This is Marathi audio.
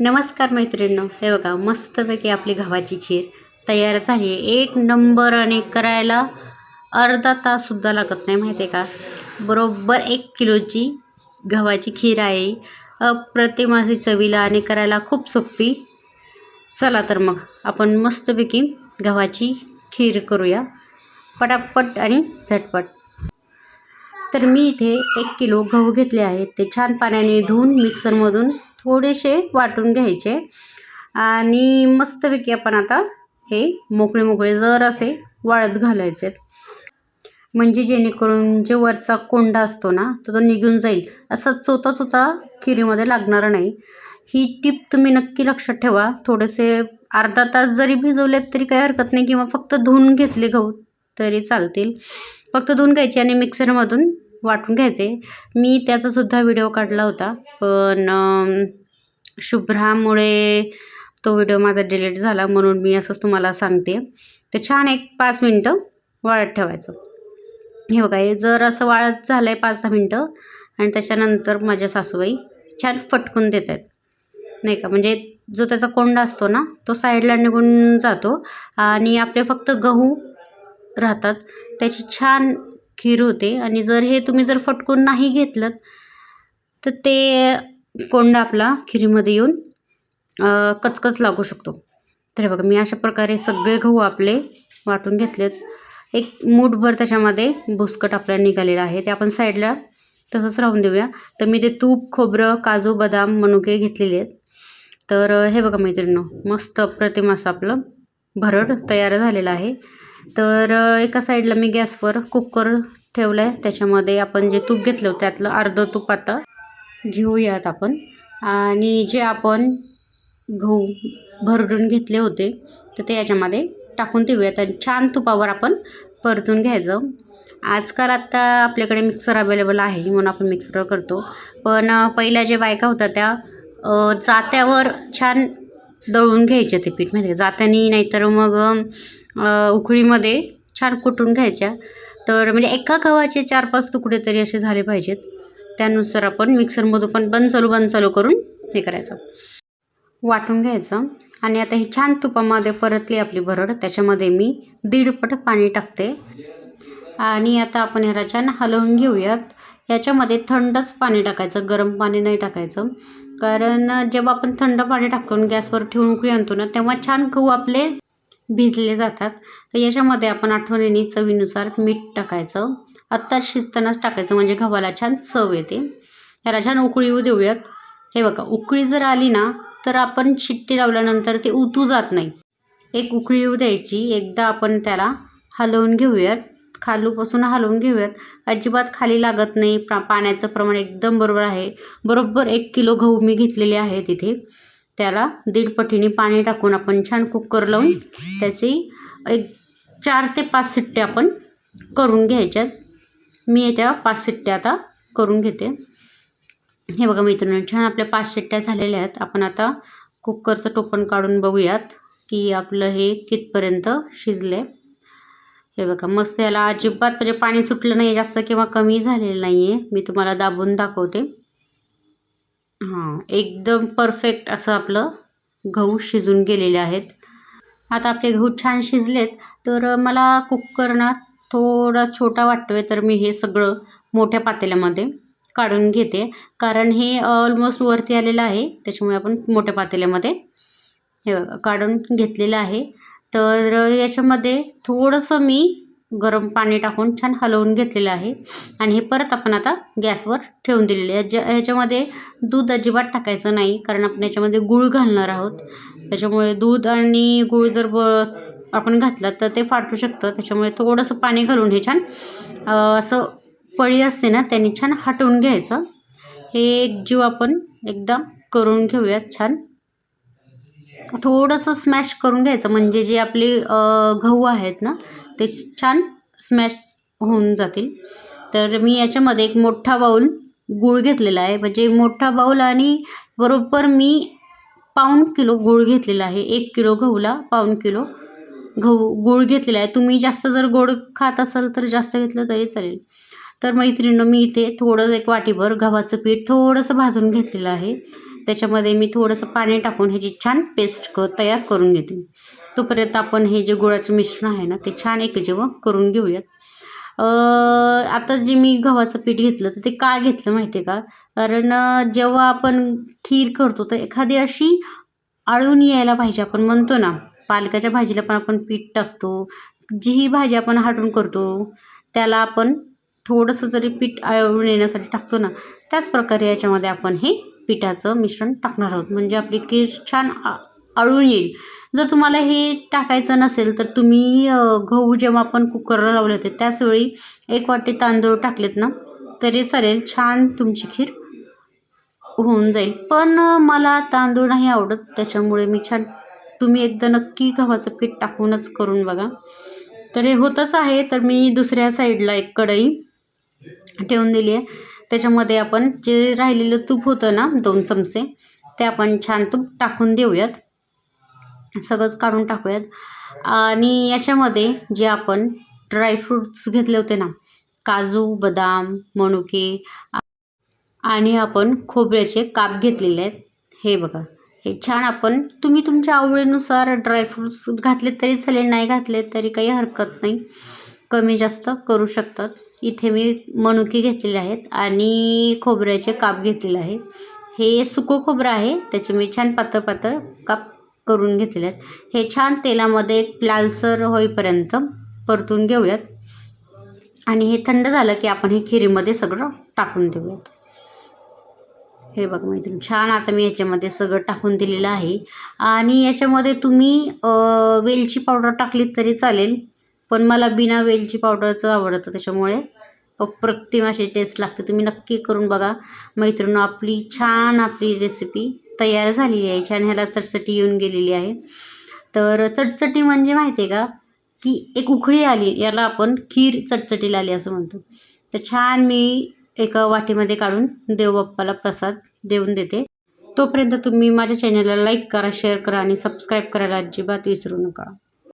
नमस्कार मैत्रिणींनो. हे बघा मस्तपैकी आपली गव्हाची खीर तयार झाली आहे. एक नंबर आणि करायला अर्धा ताससुद्धा लागत नाही माहिती आहे का? बरोबर एक किलोची गव्हाची खीर आहे. अप्रतिम अशी चवीला आणि करायला खूप सोपी. चला तर मग आपण मस्तपैकी गव्हाची खीर करूया. पटापट आणि झटपट. तर मी इथे एक किलो गहू घेतले आहेत. ते छान पाण्याने धुवून मिक्सरमधून थोडेसे वाटून घ्यायचे. आणि मस्तपैकी आपण आता हे मोकळे मोकळे जर असे वाळत घालायचे म्हणजे जेणेकरून जे वरचा कोंडा असतो ना तो तो निघून जाईल. असा चोता चोता खिरीमध्ये लागणार नाही. ही टीप तुम्ही नक्की लक्षात ठेवा. थोडेसे अर्धा तास जरी भिजवलेत तरी काही हरकत नाही. किंवा फक्त धुवून घेतले गहू तरी चालतील. फक्त धुवून घ्यायचे आणि मिक्सरमधून वाटून घ्यायचे. मी त्याचासुद्धा व्हिडिओ काढला होता. पण शुभ्रामुळे तो व्हिडिओ माझा डिलीट झाला म्हणून मी असंच तुम्हाला सांगते. तर छान एक पाच मिनटं वाळत ठेवायचं. हे बघा हे जर असं वाळत झालं आहे पाच दहा मिनटं आणि त्याच्यानंतर माझ्या सासूबाई छान फटकून देत आहेत नाही का? म्हणजे जो त्याचा कोंडा असतो ना तो साईडला निघून जातो आणि आपले फक्त गहू राहतात. त्याची छान खीर होते. आणि जर हे तुम्ही जर फटकून नाही घेतलं तर ते कोंडा आपला खिरीमध्ये येऊन कचकच लागू शकतो. तर हे बघा मी अशा प्रकारे सगळे गहू आपले वाटून घेतलेत. एक मूठभर त्याच्यामध्ये भुसकट आपल्याला निघालेलं आहे. ते आपण साईडला तसंच राहून देऊया. तर मी ते तूप खोबरं काजू बदाम मनुके घेतलेले आहेत. तर हे बघा मैत्रिणी मस्त अप्रतिम असं आपलं भरड तयार झालेलं आहे. तर एका साईडला मी गॅसवर कुकर ठेवलं आहे त्याच्यामध्ये आपण जे तूप घेतलं त्यातलं अर्धं तूप आता घेऊयात आपण. आणि जे आपण गहू भरडून घेतले होते तर ते याच्यामध्ये टाकून देऊयात आणि छान तुपावर आपण परतून घ्यायचं. आजकाल आता आपल्याकडे मिक्सर अवेलेबल आहे म्हणून आपण मिक्सर करतो. पण पहिल्या जे बायका होत्या त्या जात्यावर छान दळून घ्यायचे ते पीठ माहिती जात्याने नाहीतर मग उकळीमध्ये छान कुटून घ्यायच्या. तर म्हणजे एका गव्हाचे चार पाच तुकडे तरी असे झाले पाहिजेत. त्यानुसार आपण मिक्सरमधून पण बंद चालू बंद चालू करून हे करायचं. वाटून घ्यायचं. आणि आता ही छान तुपामध्ये परतली आपली भरड. त्याच्यामध्ये मी दीडपट पाणी टाकते. आणि आता आपण ह्याला छान हलवून घेऊयात. याच्यामध्ये थंडच पाणी टाकायचं. गरम पाणी नाही टाकायचं. कारण जेव्हा आपण थंड पाणी टाकतो गॅसवर ठेवून उकळी आणतो ना तेव्हा छान गहू आपले भिजले जातात. तर याच्यामध्ये आपण आठवणीने चवीनुसार मीठ टाकायचं. आत्ता शिजतानाच टाकायचं म्हणजे गव्हाला छान चव येते. ह्याला छान उकळी येऊ देऊयात. हे बघा उकळी जर आली ना तर आपण शिट्टी लावल्यानंतर ते उतू जात नाही. एक उकळी येऊ द्यायची. एकदा आपण त्याला हलवून घेऊयात. खालूपासून हलवून घेऊयात. अजिबात खाली लागत नाही. प्रा पाण्याचं प्रमाण एकदम बरोबर आहे. बरोबर एक किलो गहू मी घेतलेले आहे तिथे त्याला दीड पटीने पाणी टाकून आपण छान कुकर लावून त्याची एक चार ते पाच सिट्ट्या आपण करून घ्यायच्यात. मी याच्या पाच सिट्ट्या आता करून घेते. हे बघा मित्रांनो छान आपल्या पाच शिट्ट्या झालेल्या आहेत. आपण आता कुकरचं टोपण काढून बघूयात की आपलं हे कितपर्यंत शिजले हे बघा मस्त याला अजिबात म्हणजे पाणी सुटलं नाही जास्त किंवा कमी झालेलं नाही आहे मी तुम्हाला दाबून दाखवते. हां एकदम परफेक्ट असं आपलं गहू शिजून गेलेले आहेत. आता आपले गहू छान शिजलेत तर मला कुकर ना थोडा छोटा वाटतोय तर मी हे सगळं मोठ्या पातेल्यामध्ये काढून घेते. कारण हे ऑलमोस्ट वरती आलेलं आहे त्याच्यामुळे आपण मोठ्या पातेल्यामध्ये हे काढून घेतलेलं आहे. तर याच्यामध्ये थोडंसं मी गरम पाणी टाकून छान हलवून घेतलेलं आहे. आणि हे परत आपण आता गॅसवर ठेवून दिलेले आहे. ज्या ह्याच्यामध्ये दूध अजिबात टाकायचं नाही कारण आपण याच्यामध्ये गूळ घालणार आहोत. त्याच्यामुळे दूध आणि गूळ जर ब आपण घातलं तर ते फाटू शकतं. त्याच्यामुळे थोडंसं पाणी घालून हे छान असं पळी असते ना त्यांनी छान हटवून घ्यायचं. हे एक जीव आपण एकदा करून घेऊयात छान. थोडंसं स्मॅश करून घ्यायचं. म्हणजे जे आपले गहू आहेत ना ते छान स्मॅश होऊन जातील. तर मी याच्यामध्ये एक मोठा बाऊल गूळ घेतलेला आहे. म्हणजे मोठा बाऊल आणि बरोबर मी पाऊण किलो गूळ घेतलेला आहे. एक किलो गहूला पाऊण किलो गहू गूळ घेतलेला आहे. तुम्ही जास्त जर गोड खात असाल तर जास्त घेतलं तरी चालेल. तर मैत्रिणीनं मी इथे थोडं एक वाटीभर गव्हाचं पीठ थोडंसं भाजून घेतलेलं आहे. त्याच्यामध्ये मी थोडंसं पाणी टाकून ह्याची छान पेस्ट क तयार करून घेते. तोपर्यंत आपण हे जे गुळाचं मिश्रण आहे ना ते छान एक जेव्हा करून घेऊयात. आता जे मी गव्हाचं पीठ घेतलं तर ते का घेतलं माहिती आहे का? कारण जेव्हा आपण खीर करतो तर एखादी अशी आळून यायला पाहिजे. आपण म्हणतो ना पालकाच्या भाजीला पण आपण पीठ टाकतो. जीही भाजी आपण हाटून करतो त्याला आपण थोडंसं तरी पीठ आळून येण्यासाठी टाकतो ना त्याच प्रकारे याच्यामध्ये आपण हे पिठाचं मिश्रण टाकणार आहोत. म्हणजे आपली खीर छान आळून येईल. जर तुम्हाला हे टाकायचं नसेल तर तुम्ही गहू जेव्हा आपण कुकरला लावले होते त्याच वेळी एक वाटी तांदूळ टाकलेत ना तरी चालेल. छान तुमची खीर होऊन जाईल. पण मला तांदूळ नाही आवडत त्याच्यामुळे मी छान तुम्ही एकदा नक्की गव्हाचं पीठ टाकूनच करून बघा. तर हे होतच आहे तर मी दुसऱ्या साईडला एक कढई ठेवून दिली आहे त्याच्यामध्ये आपण जे राहिलेलं तूप होतं ना दोन चमचे ते आपण छान तूप टाकून देऊयात. सगळंच काढून टाकूयात. आणि याच्यामध्ये जे आपण ड्रायफ्रूट्स घेतले होते ना काजू बदाम मनुके आणि आपण खोबऱ्याचे काप घेतलेले आहेत. हे बघा हे छान आपण तुम्ही तुमच्या आवडीनुसार ड्रायफ्रूट्स घातले तरी चालेल नाही घातले तरी काही हरकत नाही. कमी जास्त करू शकतात. इथे मी मनुके घेतलेले आहेत आणि खोबऱ्याचे काप घेतलेले आहे हे सुकं खोबरं आहे त्याचे मी छान पातळ पातळ काप करून घेतलेले आहेत. हे छान तेलामध्ये लालसर होईपर्यंत परतून घेऊयात. आणि हे थंड झालं की आपण हे खिरीमध्ये सगळं टाकून देऊयात. हे बघ मैत्रीण छान आता मी याच्यामध्ये सगळं टाकून दिलेलं आहे. आणि याच्यामध्ये तुम्ही वेलची पावडर टाकली तरी चालेल पण मला बिना वेलची पावडरचं आवडतं त्याच्यामुळे अप्रतिम अशी टेस्ट लागते. तुम्ही नक्की करून बघा. मैत्रिणी आपली छान आपली रेसिपी तयार झालेली आहे. छान ह्याला चटचटी येऊन गेलेली आहे. तर चटचटी म्हणजे माहिती आहे का? की एक उखळी आली याला आपण खीर चटचटीला आली असं म्हणतो. तर छान मी एका वाटीमध्ये काढून देवबाप्पाला प्रसाद देऊन देते. तोपर्यंत तुम्ही माझ्या चॅनलला लाईक करा शेअर करा आणि सबस्क्राईब करायला अजिबात विसरू नका.